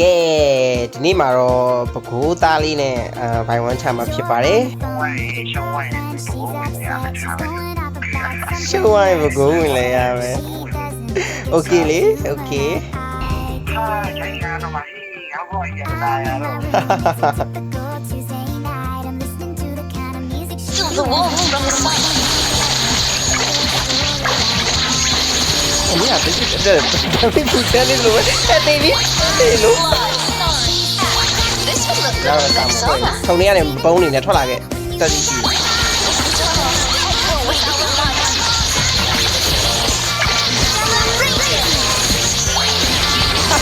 ကဲဒီနေ့မှာတော့ပကိုးသားလေးနဲ့အာဘိုင်ဝမ်ချမှာဖြစ်ပါတယ် ရှုံးဝိုင်းရှုံးဝိုင်းဘုံဝင်ရမယ် ရှုံးဝိုင်းပကိုးဝင်လဲရမယ်โอเคလေโอเค ဟာချိုင်းရတော့မဟိဟောဘောရတာရတော့ Feel the warmth from the sun. 肯定想的去，这咱们祖先的路，还得你得路。然后咱们从脸的崩里面出来个灯具。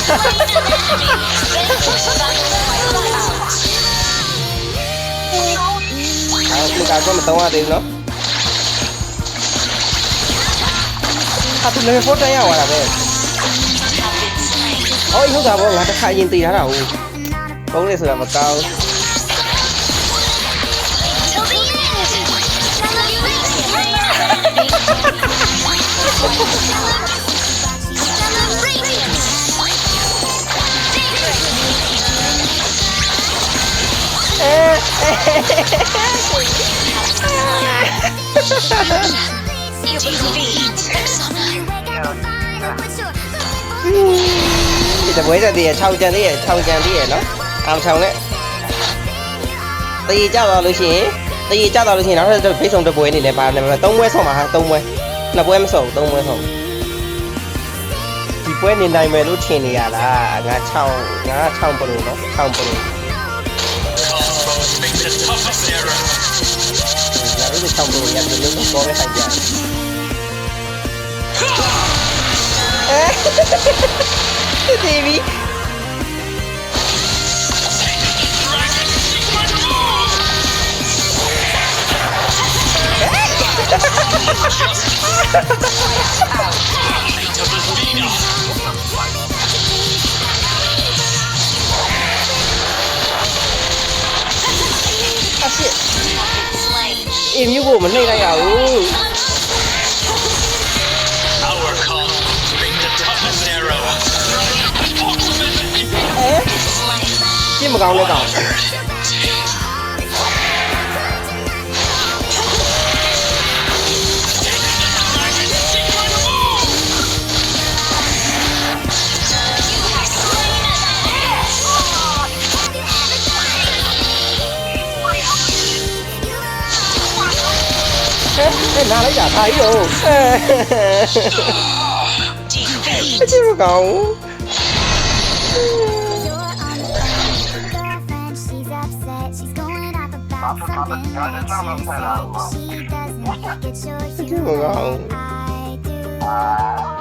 哈哈哈哈哈！啊，你干什么等我的呢？ဟာသူလည်းဖော်တန်ရသွားတာပဲ Have been slain. အော်ဟုတ်တာပေါ့ငါတစ်ခါရင်တည်ထားတာဟုတ်ဘုံနေဆိုတာမကောင်း Till The end. Defeat Rexona. ဒီတပွဲတက်တည်းရ6ကြံတည်းရ6ကြံတည်းရနော်အောင်6နဲ့တည်ကြတော့လို့ရှိရင်တည်ကြတော့လို့ရှိရင်နောက်ထပ်ဘေးဆုံးတစ်ပွဲနေလဲပါမယ်3ပွဲဆုံးပါဟာ3ပွဲနှစ်ပွဲမဆုံး3ပွဲဆုံးဒီပွဲနေနိုင်မယ်လို့ထင်နေရလားငါ6ငါ6ပလို့နော်6ပလို့ Make the toughest error. ငါတို့6ပလို့ရတယ်လို့ပေါ်ခဲ့ဆိုင်ကြ Davy. Em như vừa mình đi đây rồi 你木敢我敢。哎哎，哪里假台哟？哎嘿嘿嘿嘿。你木敢。Leave I do.